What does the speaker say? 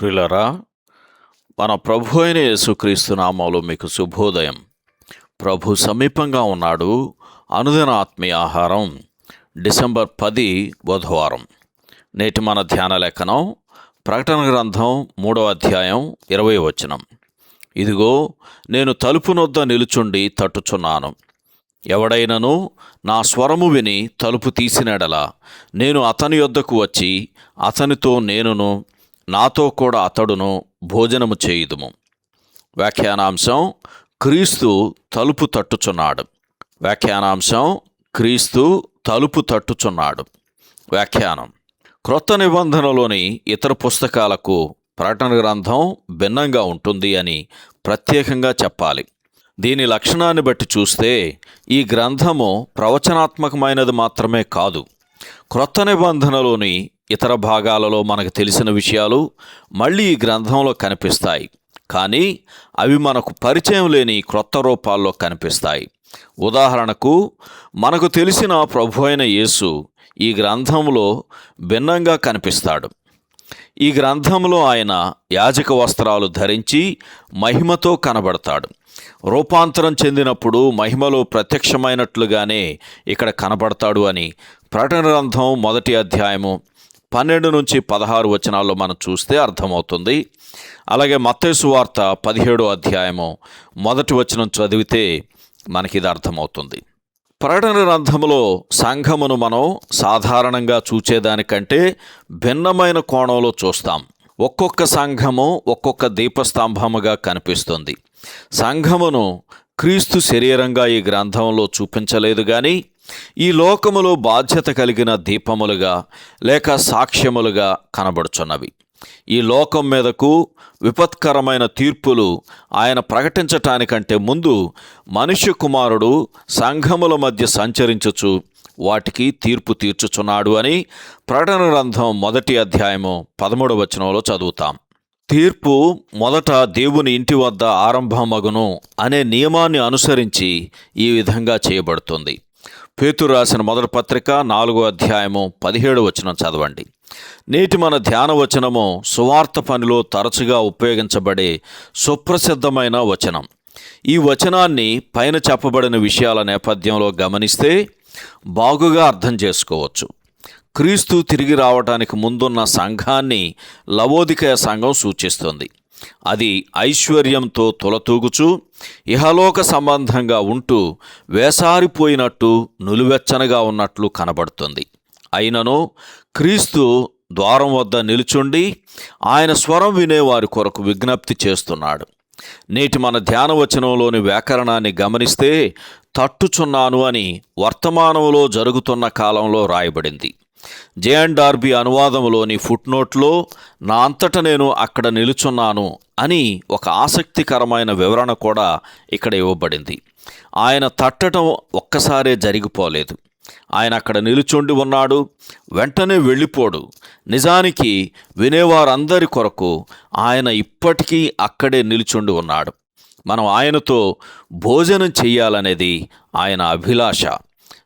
ప్రిలరా మన ప్రభు అయిన యేసుక్రీస్తు నామంలో మీకు శుభోదయం. ప్రభు సమీపంగా ఉన్నాడు. అనుదిన ఆత్మీయ ఆహారం డిసెంబర్ పది బుధవారం. నేటి మన ధ్యాన లేఖనం ప్రకటన గ్రంథం మూడవ అధ్యాయం ఇరవై వచనం. ఇదిగో నేను తలుపునొద్ద నిలుచుండి తట్టుచున్నాను. ఎవడైనను నా స్వరము విని తలుపు తీసినడలా నేను అతని యొద్దకు వచ్చి అతనితో నేనును నాతో కూడా అతడును భోజనము చేయుదుము. వ్యాఖ్యానాంశం క్రీస్తు తలుపు తట్టుచున్నాడు. వ్యాఖ్యానాంశం క్రీస్తు తలుపు తట్టుచున్నాడు. వ్యాఖ్యానం క్రొత్త నిబంధనలోని ఇతర పుస్తకాలకు ప్రకటన గ్రంథం భిన్నంగా ఉంటుంది అని ప్రత్యేకంగా చెప్పాలి. దీని లక్షణాన్ని బట్టి చూస్తే ఈ గ్రంథము ప్రవచనాత్మకమైనది మాత్రమే కాదు. క్రొత్త నిబంధనలోని ఇతర భాగాలలో మనకు తెలిసిన విషయాలు మళ్ళీ ఈ గ్రంథంలో కనిపిస్తాయి. కానీ అవి మనకు పరిచయం లేని క్రొత్త రూపాల్లో కనిపిస్తాయి. ఉదాహరణకు మనకు తెలిసిన ప్రభు అయిన యేసు ఈ గ్రంథంలో భిన్నంగా కనిపిస్తాడు. ఈ గ్రంథంలో ఆయన యాజక వస్త్రాలు ధరించి మహిమతో కనబడతాడు. రూపాంతరం చెందినప్పుడు మహిమలో ప్రత్యక్షమైనట్లుగానే ఇక్కడ కనబడతాడు అని ప్రకటన గ్రంథం మొదటి అధ్యాయము పన్నెండు నుంచి పదహారు వచనాల్లో మనం చూస్తే అర్థమవుతుంది. అలాగే మత్తేసు వార్త పదిహేడో అధ్యాయము మొదటి వచనం చదివితే మనకి ఇది అర్థమవుతుంది. ప్రకటన గ్రంథంలో సంఘమును మనం సాధారణంగా చూచేదానికంటే భిన్నమైన కోణంలో చూస్తాం. ఒక్కొక్క సంఘము ఒక్కొక్క దీపస్తంభముగా కనిపిస్తుంది. సంఘమును క్రీస్తు శరీరంగా ఈ గ్రంథంలో చూపించలేదు కానీ ఈ లోకములో బాధ్యత కలిగిన దీపములుగా లేక సాక్ష్యములుగా కనబడుచున్నవి. ఈ లోకం మీదకు విపత్కరమైన తీర్పులు ఆయన ప్రకటించటానికంటే ముందు మనుష్య కుమారుడు సంఘముల మధ్య సంచరించుచు వాటికి తీర్పు తీర్చుచున్నాడు అని ప్రకటన గ్రంథం మొదటి అధ్యాయము పదమూడవ వచనంలో చదువుతాం. తీర్పు మొదట దేవుని ఇంటి వద్ద ఆరంభమగును అనే నియమాన్ని అనుసరించి ఈ విధంగా చేయబడుతుంది. పేతురు రాసిన మొదటి పత్రిక నాలుగో అధ్యాయము పదిహేడు వచనం చదవండి. నేటి మన ధ్యాన వచనము సువార్త పనిలో తరచుగా ఉపయోగించబడే సుప్రసిద్ధమైన వచనం. ఈ వచనాన్ని పైన చెప్పబడిన విషయాల నేపథ్యంలో గమనిస్తే బాగుగా అర్థం చేసుకోవచ్చు. క్రీస్తు తిరిగి రావటానికి ముందున్న సంఘాన్ని లవోదికయ సంఘం సూచిస్తుంది. అది ఐశ్వర్యంతో తొలతూగుచు ఇహలోక సంబంధంగా ఉంటూ వేసారిపోయినట్టు నులువెచ్చనగా ఉన్నట్లు కనబడుతుంది. అయినను క్రీస్తు ద్వారం వద్ద నిలుచుండి ఆయన స్వరం వినేవారి కొరకు విజ్ఞప్తి చేస్తున్నాడు. నేటి మన ధ్యానవచనంలోని వ్యాకరణాన్ని గమనిస్తే తట్టుచున్నాను అని వర్తమానంలో జరుగుతున్న కాలంలో రాయబడింది. జేఎన్ అనువాదంలోని ఫుట్నోట్లో నా అంతట నేను అక్కడ నిలుచున్నాను అని ఒక ఆసక్తికరమైన వివరణ కూడా ఇక్కడ ఇవ్వబడింది. ఆయన తట్టడం ఒక్కసారే జరిగిపోలేదు. ఆయన అక్కడ నిలుచుండి ఉన్నాడు. వెంటనే వెళ్ళిపోడు. నిజానికి వినేవారందరి కొరకు ఆయన ఇప్పటికీ అక్కడే నిలుచుండి ఉన్నాడు. మనం ఆయనతో భోజనం చెయ్యాలనేది ఆయన అభిలాష.